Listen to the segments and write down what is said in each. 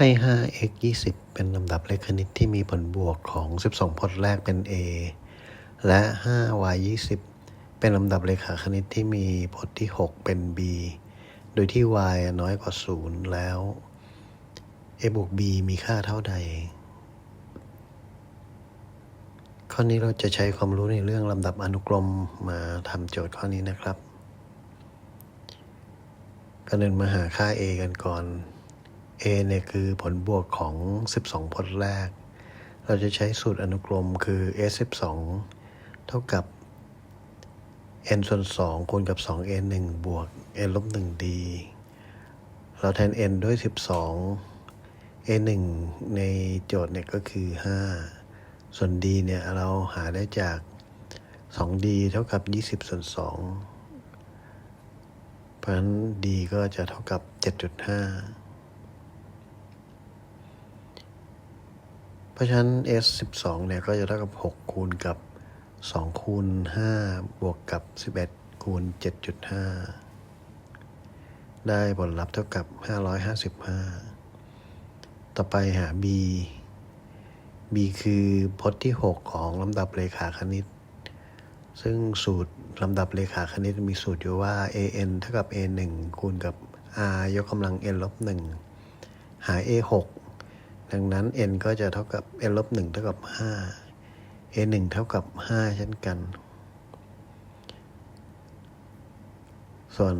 ให้ 5x 20 เป็นลำดับเลขคณิตที่มีผลบวกของ 12 พจน์แรกเป็น a และ 5y 20 เป็นลำดับเลขาคณิตที่มีพจน์ที่ 6 เป็น b โดยที่ y น้อยกว่า 0 แล้ว a บวก b มีค่าเท่าใด ข้อนี้เราจะใช้ความรู้ในเรื่องลำดับอนุกรมมาทำโจทย์ข้อนี้นะครับก็เดินมาหาค่า a กันก่อน a เนี่ยคือผลบวกของ 12 พจน์แรก เราจะใช้สูตรอนุกรมคือ s 12เท่ากับ n ส่วน2คูณกับ 2 n 1 บวก n ลบ1 d เราแทน n ด้วย 12 a 1ในโจทย์เนี่ยก็คือ 5 ส่วน d เนี่ยเราหาได้จาก 2d เท่ากับ 20 ส่วน 2 เพราะฉะนั้น d ก็จะเท่ากับ 7.5 เพราะฉะนั้น s 12เนี่ยก็จะเท่ากับ 6 คูณกับ 2 คูณ 5 บวกกับ 11 คูณ 7.5 ได้ผลลัพธ์เท่ากับ 555 ต่อไปหา b b คือพจน์ที่ 6 ของลำดับเลขาคณิต ซึ่งสูตรลำดับเลขาคณิตมีสูตรอยู่ว่า an เท่ากับ a 1คูณกับ r ยกกำลัง n ลบ1หา a 6 ดังนั้น n ก็จะเท่ากับ n ลบ1เท่ากับ5 a 1เท่ากับ 5 เช่นกัน ส่วน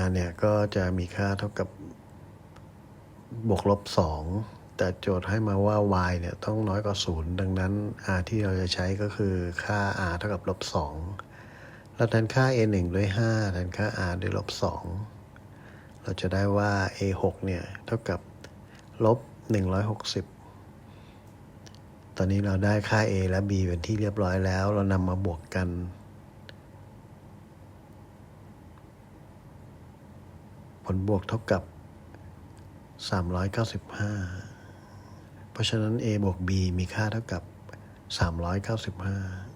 r เนี่ยก็จะมีค่าเท่ากับบวกลบ 2 แต่โจทย์ให้มาว่า y เนี่ยต้องน้อยกว่า 0 ดังนั้น r ที่เราจะใช้ก็คือค่า r เท่ากับลบ 2 เราแทนค่า a 1ด้วย 5 แทนค่า r ด้วยลบ 2 เราจะได้ว่า a 6เนี่ยเท่ากับลบ 160 ตอนนี้เราได้ค่า a และ b เป็นที่เรียบร้อยแล้ว เรานำมาบวกกัน ผลบวกเท่ากับ 395 เพราะฉะนั้น a บวก b มีค่าเท่ากับ 395